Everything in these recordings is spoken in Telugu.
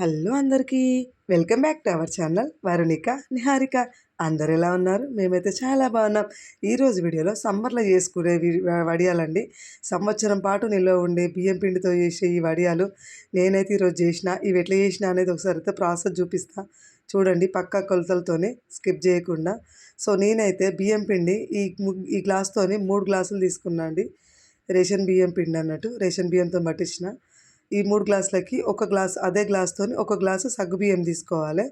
హలో అందరికీ. Welcome back to our channel Varunika Niharika. అందరు ఎలా ఉన్నారు? మేమైతే చాలా బాగున్నాం. ఈరోజు వీడియోలో సమ్మర్లో చేసుకునే వడియాలండి. సంవత్సరం పాటు నిల్వ ఉండే బియ్యం పిండితో చేసే ఈ వడియాలు నేనైతే ఈరోజు చేసిన. ఇవి ఎట్లా చేసిన అనేది ఒకసారి అయితే ప్రాసెస్ చూపిస్తా. చూడండి పక్కా కొలతలతోనే స్కిప్ చేయకుండా. సో నేనైతే బియ్యం పిండి ఈ ఈ గ్లాస్తోని మూడు గ్లాసులు తీసుకున్నా అండి. రేషన్ బియ్యం పిండి అన్నట్టు. రేషన్ బియ్యంతో పట్టించిన. ఈ మూడు గ్లాసులకి ఒక గ్లాస్ అదే గ్లాస్తోని ఒక గ్లాసు సగ్గు బియ్యం తీసుకోవాలి.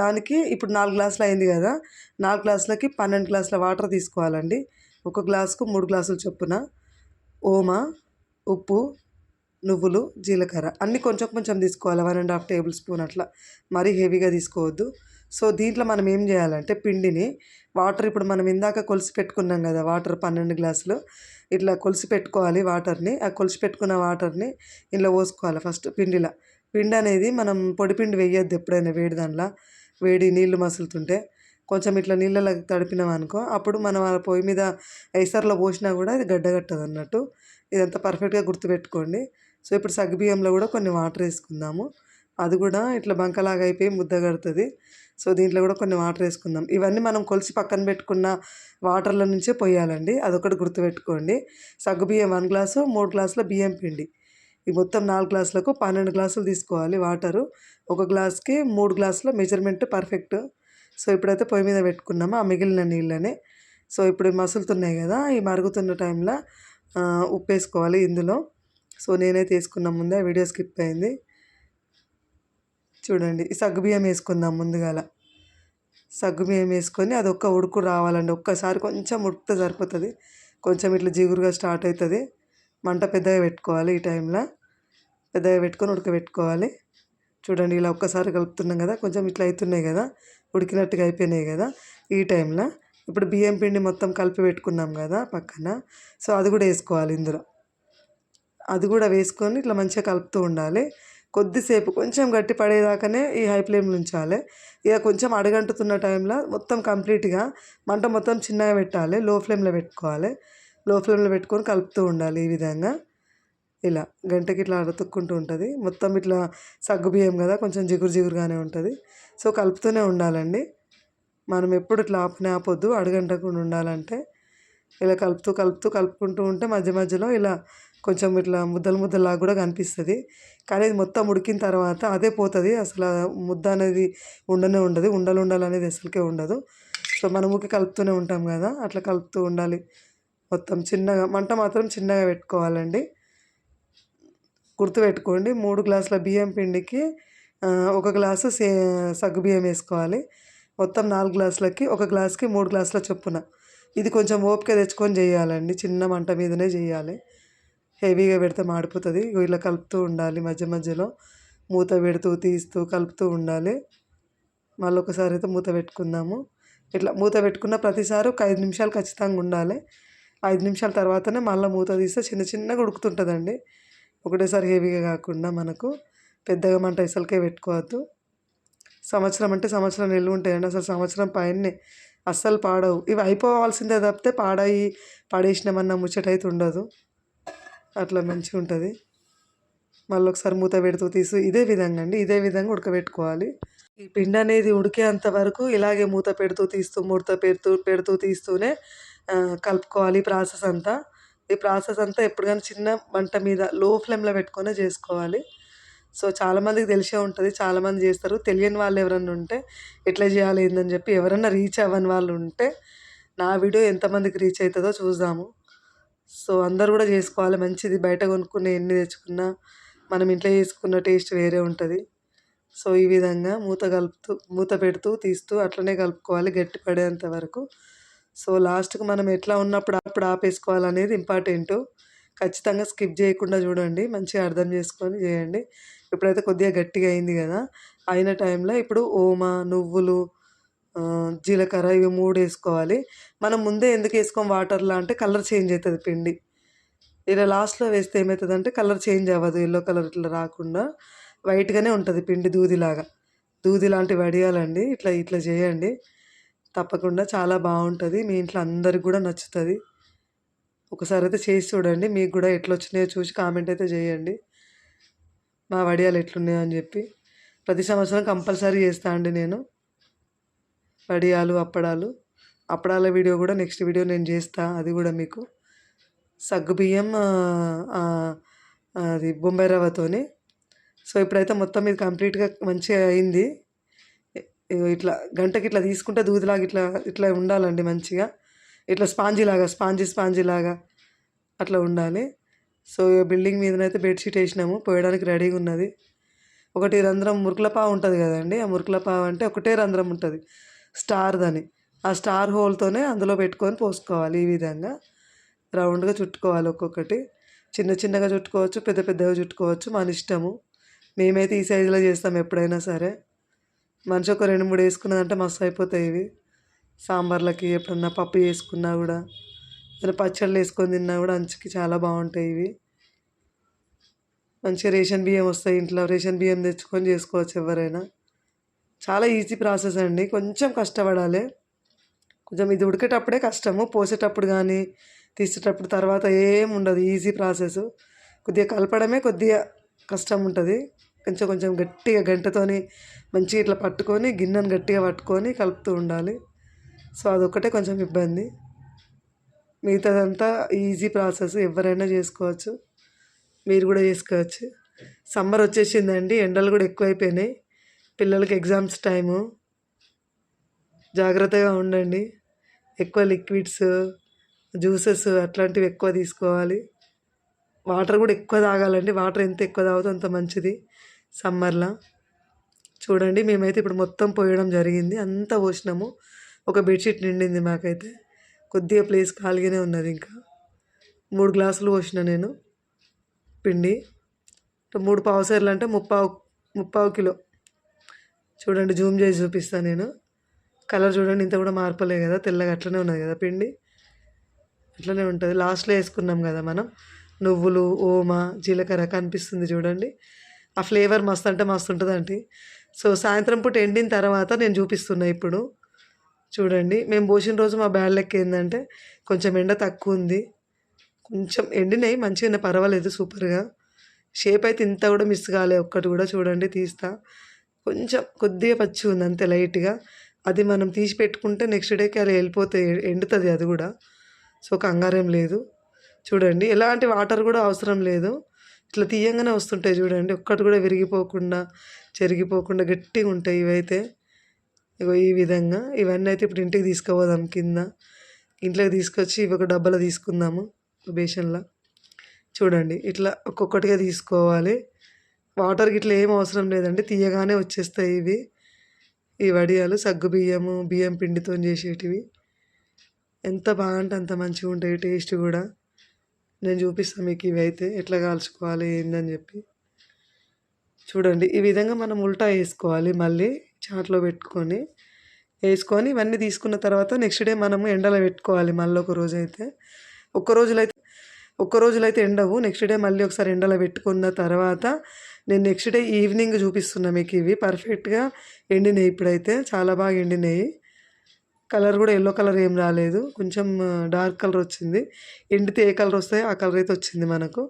దానికి ఇప్పుడు నాలుగు గ్లాసులు అయింది కదా నాలుగు గ్లాసులకి పన్నెండు గ్లాసుల వాటర్ తీసుకోవాలండి. ఒక గ్లాసుకు మూడు గ్లాసులు చొప్పున ఓమ ఉప్పు నువ్వులు జీలకర్ర అన్నీ కొంచెం కొంచెం తీసుకోవాలి. One and half tablespoon అట్లా. మరీ హెవీగా తీసుకోవద్దు. సో దీంట్లో మనం ఏం చేయాలంటే పిండిని వాటర్ ఇప్పుడు మనం ఇందాక కొలిసి పెట్టుకున్నాం కదా వాటర్ పన్నెండు గ్లాసులు. ఇట్లా కొలిసి పెట్టుకోవాలి వాటర్ని. ఆ కొలిసి పెట్టుకున్న వాటర్ని ఇంట్లో పోసుకోవాలి ఫస్ట్ పిండిలో. పిండి అనేది మనం పొడి పిండి వేయొద్దు ఎప్పుడైనా వేడి దానిలో వేడి నీళ్ళు మసులుతుంటే. కొంచెం ఇట్లా నీళ్ళలో తడిపినాం అనుకో అప్పుడు మనం ఆ పొయ్యి మీద ఎసర్లో పోసినా కూడా ఇది గడ్డగట్టదు అన్నట్టు. ఇదంతా పర్ఫెక్ట్గా గుర్తుపెట్టుకోండి. సో ఇప్పుడు సగ్గుబియ్యంలో కూడా కొన్ని వాటర్ వేసుకుందాము. అది కూడా ఇట్లా బంకలాగా అయిపోయి ముద్ద కడుతుంది. సో దీంట్లో కూడా కొన్ని వాటర్ వేసుకుందాం. ఇవన్నీ మనం కొలిసి పక్కన పెట్టుకున్న వాటర్ల నుంచే పోయాలండి. అదొకటి గుర్తుపెట్టుకోండి. సగ్గుబియ్యం వన్ గ్లాసు మూడు గ్లాసుల బియ్యం పిండి. ఈ మొత్తం నాలుగు గ్లాసులకు పన్నెండు గ్లాసులు తీసుకోవాలి వాటరు. ఒక గ్లాస్కి మూడు గ్లాసుల మెజర్మెంట్ పర్ఫెక్ట్. సో ఇప్పుడైతే పొయ్యి మీద పెట్టుకున్నాము? ఆ మిగిలిన నీళ్ళని. సో ఇప్పుడు మసులుతున్నాయి కదా ఈ మరుగుతున్న టైంలో ఉప్పు వేసుకోవాలి ఇందులో. సో నేనైతే వేసుకున్న ముందే వీడియో స్కిప్ అయింది. చూడండి ఈ సగ్గుబియ్యం వేసుకుందాం ముందుగాల. సగ్గుబియ్యం వేసుకొని అది ఒక్క ఉడుకు రావాలండి. ఒక్కసారి కొంచెం ఉడికితే సరిపోతుంది. కొంచెం ఇట్లా జిగురుగా స్టార్ట్ అవుతుంది. మంట పెద్దగా పెట్టుకోవాలి ఈ టైంలో. పెద్దగా పెట్టుకొని ఉడకబెట్టుకోవాలి. చూడండి ఇలా ఒక్కసారి కలుపుతున్నాం కదా కొంచెం ఇట్లా అవుతున్నాయి కదా ఉడికినట్టుగా అయిపోయినాయి కదా ఈ టైంలో. ఇప్పుడు బియ్యం పిండి మొత్తం కలిపి పెట్టుకున్నాం కదా పక్కన. సో అది కూడా వేసుకోవాలి ఇందులో. అది కూడా వేసుకొని ఇట్లా మంచిగా కలుపుతూ ఉండాలి. కొద్దిసేపు కొంచెం గట్టి పడేదాకానే ఈ హై ఫ్లేమ్లో ఉంచాలి ఇక కొంచెం అడగంటుతున్న టైంలో మొత్తం కంప్లీట్గా మంట మొత్తం చిన్నగా పెట్టాలి లో ఫ్లేమ్లో పెట్టుకోవాలి. లో ఫ్లేమ్లో పెట్టుకొని కలుపుతూ ఉండాలి ఈ విధంగా. ఇలా గంటకి ఇట్లా అతుక్కుంటూ ఉంటుంది. మొత్తం ఇట్లా సగ్గు బియ్యం కదా కొంచెం జిగురు జిగురుగానే ఉంటుంది. సో కలుపుతూనే ఉండాలండి. మనం ఎప్పుడు ఇట్లా ఆపనే ఆపొద్దు అడగంటకుండా ఉండాలంటే. ఇలా కలుపుతూ కలుపుతూ కలుపుకుంటూ ఉంటే మధ్య మధ్యలో ఇలా కొంచెం ఇట్లా ముద్దలు ముద్దలాగా కూడా కనిపిస్తుంది. కానీ ఇది మొత్తం ఉడికిన తర్వాత అదే పోతుంది. అసలు ముద్ద అనేది ఉండనే ఉండదు. ఉండలు ఉండాలి అనేది అసలుకే ఉండదు. సో మనం ఊరికి కలుపుతూనే ఉంటాం కదా. అట్లా కలుపుతూ ఉండాలి. మొత్తం చిన్నగా మంట మాత్రం చిన్నగా పెట్టుకోవాలండి. గుర్తుపెట్టుకోండి మూడు గ్లాసుల బియ్యం పిండికి ఒక గ్లాసు సే సగ్గు బియ్యం వేసుకోవాలి. మొత్తం నాలుగు గ్లాసులకి ఒక గ్లాస్కి మూడు గ్లాసుల చొప్పున. ఇది కొంచెం ఓపిక తెచ్చుకొని చేయాలండి. చిన్న మంట మీదనే చేయాలి. హెవీగా పెడితే మాడిపోతుంది. ఇలా కలుపుతూ ఉండాలి మధ్య మధ్యలో. మూత పెడుతూ తీస్తూ కలుపుతూ ఉండాలి. మళ్ళీ ఒకసారి అయితే మూత పెట్టుకుందాము. ఇట్లా మూత పెట్టుకున్న ప్రతిసారి ఒక ఐదు నిమిషాలు ఖచ్చితంగా ఉండాలి. ఐదు నిమిషాల తర్వాతనే మళ్ళీ మూత తీస్తే చిన్న చిన్నగా ఉడుకుతుంటుందండి. ఒకటేసారి హెవీగా కాకుండా మనకు. పెద్దగా మంట అసలుకే పెట్టుకోవద్దు. సంవత్సరం అంటే సంవత్సరం నిల్వ ఉంటాయండి. అసలు సంవత్సరం పైనే అస్సలు పాడవు. ఇవి అయిపోవాల్సిందే తప్పితే పాడయి పడేసినామన్న ముచ్చటైతే ఉండదు. అట్లా మంచిగా ఉంటుంది. మళ్ళీ ఒకసారి మూత పెడుతూ తీసి ఇదే విధంగా అండి ఇదే విధంగా ఉడకబెట్టుకోవాలి. ఈ పిండి అనేది ఉడికేంత వరకు ఇలాగే మూత పెడుతూ తీస్తూ మూత పెడుతూ పెడుతూ తీస్తూనే కలుపుకోవాలి ప్రాసెస్ అంతా. ఈ ప్రాసెస్ అంతా ఎప్పుడు కానీ చిన్న మంట మీద లో ఫ్లేమ్లో పెట్టుకొని చేసుకోవాలి. సో చాలామందికి తెలిసే ఉంటుంది చాలామంది చేస్తారు. తెలియని వాళ్ళు ఎవరన్నా ఉంటే ఎట్లా చేయాలి ఏందని చెప్పి ఎవరన్నా రీచ్ అవ్వని వాళ్ళు ఉంటే నా వీడియో ఎంతమందికి రీచ్ అవుతుందో చూద్దాము. సో అందరు కూడా చేసుకోవాలి. మంచిది. బయట కొనుక్కునే ఎన్ని తెచ్చుకున్నా మనం ఇంట్లో చేసుకున్న టేస్ట్ వేరే ఉంటుంది. సో ఈ విధంగా మూత కలుపుతూ మూత పెడుతూ తీస్తూ అట్లనే కలుపుకోవాలి గట్టి పడేంత వరకు. సో లాస్ట్కి మనం ఎట్లా ఉన్నప్పుడు అప్పుడు ఆపేసుకోవాలనేది ఇంపార్టెంట్. ఖచ్చితంగా స్కిప్ చేయకుండా చూడండి. మంచిగా అర్థం చేసుకొని చేయండి. ఇప్పుడైతే కొద్దిగా గట్టిగా అయింది కదా. అయిన టైంలో ఇప్పుడు ఓమ నువ్వులు జీలకర్ర ఇవి మూడు వేసుకోవాలి. మనం ముందే ఎందుకు వేసుకోం? వాటర్లో అంటే కలర్ చేంజ్ అవుతుంది పిండి. ఇలా లాస్ట్లో వేస్తే ఏమవుతుందంటే కలర్ చేంజ్ అవ్వదు ఎల్లో కలర్ ఇట్లా రాకుండా. వైట్గానే ఉంటుంది పిండి దూదిలాగా. దూది లాంటి వడియాలండి. ఇట్లా ఇట్లా చేయండి. తప్పకుండా చాలా బాగుంటుంది. మీ ఇంట్లో అందరికి కూడా నచ్చుతుంది. ఒకసారి అయితే చేసి చూడండి. మీకు కూడా ఎట్లా వచ్చినాయో చూసి కామెంట్ అయితే చేయండి. మా వడియాలు ఎట్లున్నాయో అని చెప్పి. ప్రతి సంవత్సరం కంపల్సరీ చేస్తా అండి నేను. వడియాలు అప్పడాలు. అప్పడాల వీడియో కూడా నెక్స్ట్ వీడియో నేను చేస్తా అది కూడా మీకు. సగ్గుబియ్యం అది బొంబాయి రవ్వతోని. సో ఇప్పుడైతే మొత్తం ఇది కంప్లీట్గా మంచిగా అయింది. ఇట్లా గంటకి ఇట్లా తీసుకుంటే దూదిలాగా ఇట్లా ఇట్లా ఉండాలండి మంచిగా. ఇట్లా స్పాంజీ లాగా స్పాంజీ స్పాంజీ లాగా అట్లా ఉండాలి. సో బిల్డింగ్ మీదనైతే బెడ్షీట్ వేసినాము పోయడానికి రెడీగా ఉన్నది. ఒకటి రంధ్రం మురుకులపావు ఉంటుంది కదండి ఆ మురుకులపావు అంటే ఒకటే రంధ్రం ఉంటుంది. స్టార్దని. ఆ స్టార్ హోల్తోనే అందులో పెట్టుకొని పోసుకోవాలి ఈ విధంగా. రౌండ్గా చుట్టుకోవాలి ఒక్కొక్కటి. చిన్న చిన్నగా చుట్టుకోవచ్చు పెద్ద పెద్దగా చుట్టుకోవచ్చు మన ఇష్టము. మేమైతే ఈ సైజులో చేస్తాం ఎప్పుడైనా సరే. మనిషి ఒక రెండు మూడు వేసుకున్నదంటే మస్తు అయిపోతాయి ఇవి. సాంబార్లకి ఎప్పుడన్నా పప్పు చేసుకున్నా కూడా ఏదైనా పచ్చళ్ళు వేసుకొని తిన్నా కూడా అంచుకి చాలా బాగుంటాయి ఇవి. మంచిగా రేషన్ బియ్యం వస్తాయి ఇంట్లో. రేషన్ బియ్యం తెచ్చుకొని చేసుకోవచ్చు ఎవరైనా. చాలా ఈజీ ప్రాసెస్ అండి. కొంచెం కష్టపడాలి. కొంచెం ఇది ఉడికేటప్పుడే కష్టము. పోసేటప్పుడు కానీ తీసేటప్పుడు తర్వాత ఏం ఉండదు. ఈజీ ప్రాసెస్ కొద్దిగా కలపడమే కొద్దిగా కష్టం ఉంటుంది. కొంచెం కొంచెం గట్టిగా గంటతోని మంచిగా ఇట్లా పట్టుకొని గిన్నెను గట్టిగా పట్టుకొని కలుపుతూ ఉండాలి. సో అదొక్కటే కొంచెం ఇబ్బంది. మిగతాదంతా ఈజీ ప్రాసెస్ ఎవరైనా చేసుకోవచ్చు. మీరు కూడా చేసుకోవచ్చు. సమ్మర్ వచ్చేసిందండి. ఎండలు కూడా ఎక్కువైపోయినాయి. పిల్లలకి ఎగ్జామ్స్ టైము. జాగ్రత్తగా ఉండండి. ఎక్కువ లిక్విడ్స్ జ్యూసెస్ అట్లాంటివి ఎక్కువ తీసుకోవాలి. వాటర్ కూడా ఎక్కువ తాగాలండి. వాటర్ ఎంత ఎక్కువ తాగుతో అంత మంచిది సమ్మర్లో. చూడండి మేమైతే ఇప్పుడు మొత్తం పోయడం జరిగింది. అంతా పోసినాము. ఒక బెడ్షీట్ నిండింది మాకైతే. కొద్దిగా ప్లేస్ ఖాళీగానే ఉన్నది ఇంకా. మూడు గ్లాసులు పోసిన నేను. పిండి. మూడు పావుసేర్లు అంటే ముప్పావు ముప్పావు కిలో. చూడండి జూమ్ చేసి చూపిస్తాను నేను. కలర్ చూడండి ఇంత కూడా మార్పలే కదా తెల్లగా అట్లనే ఉన్నది కదా పిండి. అట్లనే ఉంటుంది. లాస్ట్లో వేసుకున్నాం కదా మనం. నువ్వులు ఓమ జీలకర్ర కనిపిస్తుంది చూడండి. ఆ ఫ్లేవర్ మస్తు అంటే మస్తు ఉంటుందండి సో సాయంత్రం పూట ఎండిన తర్వాత నేను చూపిస్తున్నా ఇప్పుడు. చూడండి మేము పోసిన రోజు మా బ్యాడ్ లెక్క ఏంటంటే కొంచెం ఎండ తక్కువ ఉంది. కొంచెం ఎండినాయి మంచిగా పర్వాలేదు సూపర్గా షేప్ అయితే ఇంత కూడా మిస్ కాలే ఒక్కటి కూడా చూడండి తీస్తా. కొంచెం కొద్దిగా పచ్చి ఉంది అంతే లైట్గా. అది మనం తీసి పెట్టుకుంటే నెక్స్ట్ డేకి అలా వెళ్ళిపోతే ఎండుతుంది అది కూడా. సో కంగారేం లేదు. చూడండి ఎలాంటి వాటర్ కూడా అవసరం లేదు. ఇట్లా తీయంగానే వస్తుంటాయి చూడండి. ఒక్కటి కూడా విరిగిపోకుండా చెరిగిపోకుండా గట్టిగా ఉంటాయి ఇవైతే. ఇగో ఈ విధంగా. ఇవన్నీ అయితే ఇప్పుడు ఇంటికి తీసుకుపోదాం కింద. ఇంట్లోకి తీసుకొచ్చి ఇవి ఒక డబ్బాలో తీసుకుందాము. బేషన్లో చూడండి ఇట్లా ఒక్కొక్కటిగా తీసుకోవాలి. వాటర్కి ఇట్లా ఏం అవసరం లేదండి తీయగానే వచ్చేస్తాయి ఇవి. ఈ వడియాలు సగ్గు బియ్యము బియ్యం పిండితో చేసేటివి. ఎంత బాగుంటే అంత మంచిగా ఉంటాయి టేస్ట్ కూడా. నేను చూపిస్తాను మీకు ఇవి అయితే ఎట్లా కాల్చుకోవాలి ఏందని చెప్పి. చూడండి ఈ విధంగా మనం ఉల్టా వేసుకోవాలి మళ్ళీ చాట్లో పెట్టుకొని. వేసుకొని ఇవన్నీ తీసుకున్న తర్వాత నెక్స్ట్ డే మనము ఎండలో పెట్టుకోవాలి మళ్ళీ ఒక రోజు అయితే ఒక్క రోజులో అయితే ఒక్క రోజులైతే ఎండవు. నెక్స్ట్ డే మళ్ళీ ఒకసారి ఎండలో పెట్టుకున్న తర్వాత నేను నెక్స్ట్ డే ఈవినింగ్ చూపిస్తున్నా మీకు ఇవి. పర్ఫెక్ట్గా ఎండినాయి ఇప్పుడైతే. చాలా బాగా ఎండినాయి. కలర్ కూడా ఎల్లో కలర్ ఏం రాలేదు. కొంచెం డార్క్ కలర్ వచ్చింది. ఎండితే ఏ కలర్ వస్తాయో ఆ కలర్ అయితే వచ్చింది మనకు.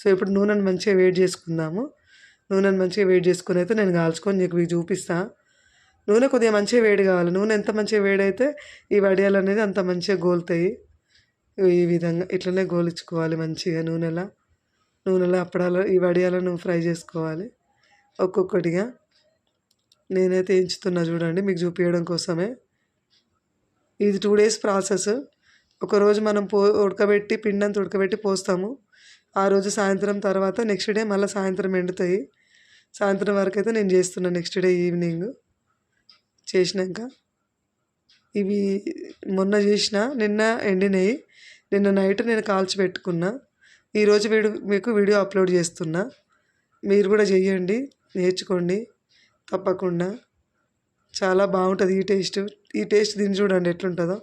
సో ఇప్పుడు నూనెను మంచిగా వేడి చేసుకుందాము. నూనెను మంచిగా వేడి చేసుకుని అయితే నేను కాల్చుకొని నీకు మీకు చూపిస్తాను నూనె కొద్దిగా మంచిగా వేడి కావాలి. నూనె ఎంత మంచిగా వేడైతే ఈ వడియాలు అనేది అంత మంచిగా గోలుతాయి. ఈ విధంగా ఇట్లనే గోలించుకోవాలి మంచిగా నూనెలా. నూనెలో అప్పడాలు ఈ వడియాలను ఫ్రై చేసుకోవాలి. ఒక్కొక్కటిగా. నేనైతే ఎంచుతున్నా చూడండి మీకు చూపించడం కోసమే. ఇది టూ డేస్ ప్రాసెస్ ఒకరోజు మనం పో ఉడకబెట్టి పిండంతా ఉడకబెట్టి పోస్తాము. ఆ రోజు సాయంత్రం తర్వాత నెక్స్ట్ డే మళ్ళీ సాయంత్రం ఎండుతాయి. సాయంత్రం వరకు అయితే నేను చేస్తున్నాను నెక్స్ట్ డే ఈవినింగ్ చేసినాక. ఇవి మొన్న చేసిన నిన్న ఎండినవి నిన్న నైట్ నేను కాల్చి పెట్టుకున్నా. ఈరోజు వీడియో మీకు వీడియో అప్లోడ్ చేస్తున్నా. మీరు కూడా చెయ్యండి నేర్చుకోండి తప్పకుండా. చాలా బాగుంటుంది ఈ టేస్ట్. ఈ టేస్ట్ తిని చూడండి ఎట్లుంటుందో.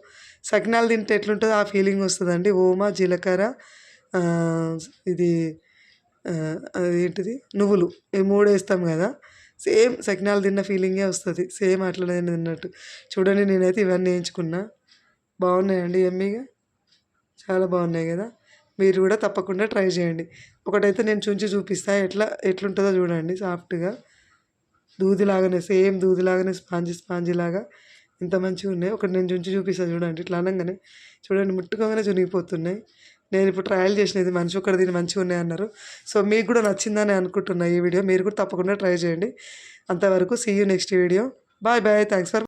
సకినాలు తింటే ఎట్లుంటుందో ఆ ఫీలింగ్ వస్తుందండి. ఓమా జీలకర్ర ఇది ఆ, అదేంటిది? నువ్వులు. ఈ మూడు వేస్తాం కదా. సేమ్ సకినాలు తిన్న ఫీలింగే వస్తుంది. సేమ్ అట్లనే తిన్నట్టు. చూడండి నేనైతే ఇవన్నీ వేయించుకున్నా. బాగున్నాయండి ఎమ్మీగా? చాలా బాగున్నాయి కదా? మీరు కూడా తప్పకుండా ట్రై చేయండి. ఒకటైతే నేను చుంచి చూపిస్తా. ఎట్లా ఎట్లుంటుందో చూడండి సాఫ్ట్గా. దూదిలాగానే సేమ్ దూదిలాగానే స్పాంజీ స్పాంజీ లాగా ఇంత మంచిగా ఉన్నాయి ఒకటి నేను చుంచి చూపిస్తాను చూడండి. ఇట్లా అనగానే. చూడండి ముట్టుకోగానే చునిగిపోతున్నాయి. నేను ఇప్పుడు ట్రయల్ చేసినది మంచి ఒకటి దీని మంచిగా ఉన్నాయి అన్నారు. సో మీకు కూడా నచ్చిందని అనుకుంటున్నా ఈ వీడియో. మీరు కూడా తప్పకుండా ట్రై చేయండి. అంతవరకు see you next video bye bye thanks for